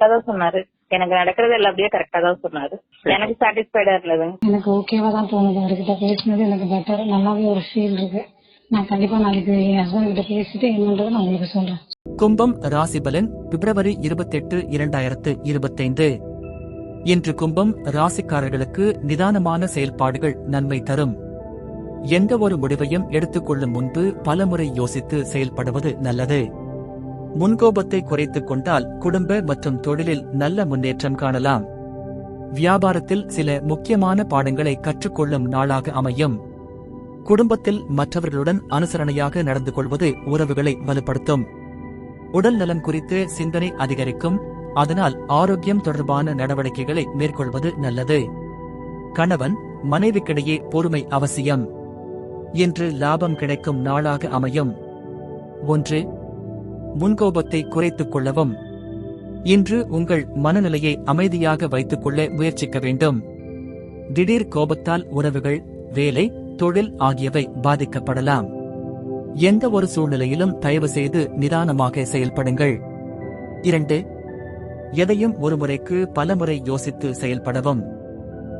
கரெக்டா தான் சொன்னாரு. எனக்கு நடக்கிறது எல்லாம் அப்படியே கரெக்டா தான் சொன்னாரு. எனக்கு சாட்டிஸ்ஃபைடா இருந்ததுங்க எனக்கு ஓகேவா தான் தோணுது. அவர்கிட்ட பேசினது எனக்கு பெட்டர் நல்லாவே ஒரு ஃபீல் இருக்கு. நான் கண்டிப்பா நாளைக்கு என் ஹஸ்பண்ட் கிட்ட பேசிட்டு என்னன்றதை நான் உங்களுக்கு சொல்றேன். கும்பம் ராசிபலன் பிப்ரவரி இருபத்தெட்டு இரண்டாயிரத்து இருபத்தைந்து. இன்று கும்பம் ராசிக்காரர்களுக்கு நிதானமான செயல்பாடுகள் நன்மை தரும். எந்த ஒரு முடிவையும் எடுத்துக்கொள்ளும் முன்பு பலமுறை யோசித்து செயல்படுவது நல்லது. முன்கோபத்தை குறைத்துக் கொண்டால் குடும்ப மற்றும் தொழிலில் நல்ல முன்னேற்றம் காணலாம். வியாபாரத்தில் சில முக்கியமான பாடங்களை கற்றுக்கொள்ளும் நாளாக அமையும். குடும்பத்தில் மற்றவர்களுடன் அனுசரணையாக நடந்து கொள்வது உறவுகளை வலுப்படுத்தும். உடல் நலம் குறித்து சிந்தனை அதிகரிக்கும். அதனால் ஆரோக்கியம் தொடர்பான நடவடிக்கைகளை மேற்கொள்வது நல்லது. கணவன் மனைவிக்கிடையே பொறுமை அவசியம். என்று லாபம் கிடைக்கும் நாளாக அமையும். ஒன்று முன்கோபத்தை குறைத்துக் கொள்ளவும். இன்று உங்கள் மனநிலையை அமைதியாக வைத்துக் கொள்ள முயற்சிக்க வேண்டும். திடீர் கோபத்தால் உறவுகள் வேலை தொழில் ஆகியவை பாதிக்கப்படலாம். எந்த ஒரு சூழ்நிலையிலும் தயவு செய்து நிதானமாக செயல்படுங்கள். இரண்டு எதையும் ஒரு முறைக்கு பலமுறை யோசித்து செயல்படவும்.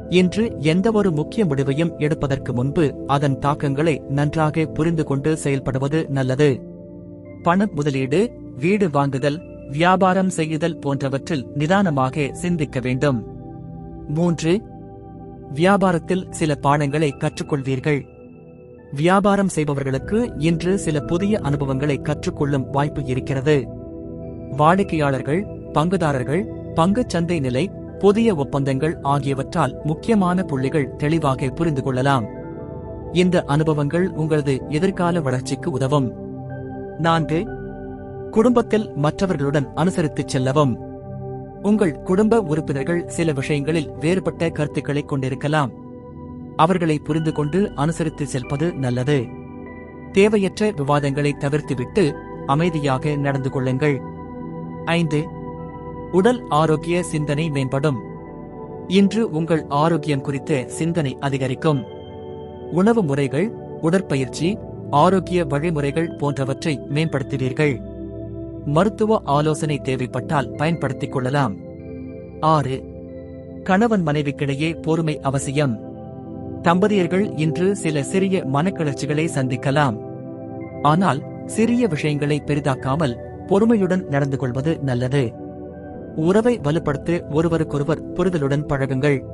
இன்று எந்த ஒரு முக்கிய முடிவையும் எடுப்பதற்கு முன்பு அதன் தாக்கங்களை நன்றாக புரிந்து கொண்டு செயல்படுவது நல்லது. பண முதலீடு வீடு வாங்குதல் வியாபாரம் செய்யுதல் போன்றவற்றில் நிதானமாக சிந்திக்க வேண்டும். மூன்று வியாபாரத்தில் சில பாடங்களை கற்றுக்கொள்வீர்கள். வியாபாரம் செய்பவர்களுக்கு இன்று சில புதிய அனுபவங்களை கற்றுக்கொள்ளும் வாய்ப்பு இருக்கிறது. வாடிக்கையாளர்கள் பங்குதாரர்கள் பங்குச் சந்தை நிலை புதிய ஒப்பந்தங்கள் ஆகியவற்றால் முக்கியமான புள்ளிகள் தெளிவாக புரிந்து கொள்ளலாம். இந்த அனுபவங்கள் உங்களது எதிர்கால வளர்ச்சிக்கு உதவும். நான்கு. குடும்பத்தில் மற்றவர்களுடன் அனுசரித்துச் செல்லவும். உங்கள் குடும்ப உறுப்பினர்கள் சில விஷயங்களில் வேறுபட்ட கருத்துக்களை கொண்டிருக்கலாம். அவர்களை புரிந்து கொண்டு அனுசரித்து செல்வது நல்லது. தேவையற்ற விவாதங்களை தவிர்த்துவிட்டு அமைதியாக நடந்து கொள்ளுங்கள். ஐந்து. உடல் ஆரோக்கிய சிந்தனை மேம்படும். இன்று உங்கள் ஆரோக்கியம் குறித்த சிந்தனை அதிகரிக்கும். உணவு முறைகள் உடற்பயிற்சி ஆரோக்கிய வழிமுறைகள் போன்றவற்றை மேம்படுத்துவீர்கள் மருத்துவ ஆலோசனை தேவைப்பட்டால் பயன்படுத்திக் கொள்ளலாம். ஆறு கணவன் மனைவிக்கிடையே பொறுமை அவசியம். தம்பதியர்கள் இன்று சில சிறிய மனக்கிளர்ச்சிகளை சந்திக்கலாம். ஆனால் சிறிய விஷயங்களை பெரிதாக்காமல் பொறுமையுடன் நடந்து கொள்வது நல்லது. உறவை வலுப்படுத்த ஒருவருக்கொருவர் புரிதலுடன் பழகுங்கள்.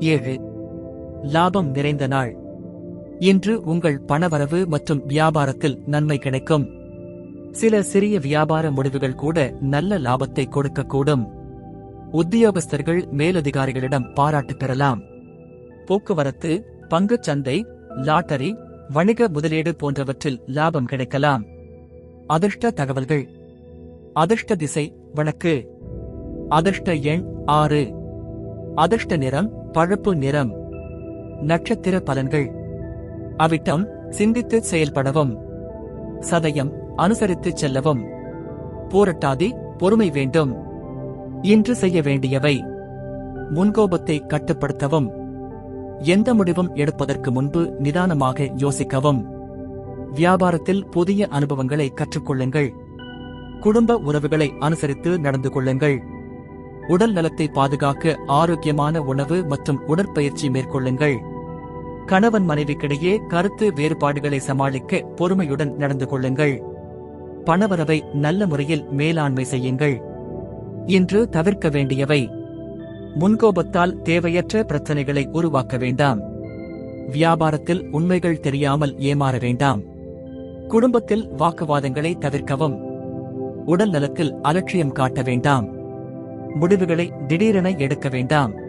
ஏழு லாபம் நிறைந்த நாள். இன்று உங்கள் பணவரவு மற்றும் வியாபாரத்தில் நன்மை கிடைக்கும். சில சிறிய வியாபார முடிவுகள் கூட நல்ல லாபத்தை கொடுக்கக்கூடும். உத்தியோகஸ்தர்கள் மேலதிகாரிகளிடம் பாராட்டு பெறலாம். போக்குவரத்து பங்குச் சந்தை லாட்டரி வணிக முதலீடு போன்றவற்றில் லாபம் கிடைக்கலாம். அதிர்ஷ்ட தகவல்கள். அதிர்ஷ்ட திசை வழக்கு. அதிர்ஷ்ட எண் ஆறு. அதிர்ஷ்ட நிறம் பழுப்பு நிறம். நட்சத்திர பலன்கள். அவிட்டம் சிந்தித்து செயல்படவும். சதயம் அனுசரித்து செல்லவும். போரட்டாதி பொறுமை வேண்டும். இன்று செய்ய வேண்டியவை. முன்கோபத்தை கட்டுப்படுத்தவும். எந்த முடிவும் எடுப்பதற்கு முன்பு நிதானமாக யோசிக்கவும். வியாபாரத்தில் புதிய அனுபவங்களை கற்றுக்கொள்ளுங்கள். குடும்ப உறவுகளை அனுசரித்து நடந்து கொள்ளுங்கள். உடல் நலத்தை பாதுகாக்க ஆரோக்கியமான உணவு மற்றும் உடற்பயிற்சி மேற்கொள்ளுங்கள். கணவன் மனைவிக்கிடையே கருத்து வேறுபாடுகளை சமாளிக்க பொறுமையுடன் நடந்து கொள்ளுங்கள். பணவரவை நல்ல முறையில் மேலாண்மை செய்யுங்கள். இன்று தவிர்க்க வேண்டியவை. முன்கோபத்தால் தேவையற்ற பிரச்சனைகளை உருவாக்க வேண்டாம். வியாபாரத்தில் உண்மைகள் தெரியாமல் ஏமாற வேண்டாம். குடும்பத்தில் வாக்குவாதங்களை தவிர்க்கவும். உடல் நலத்தில் அலட்சியம் காட்ட வேண்டாம். முடிவுகளை திடீரென எடுக்க வேண்டாம்.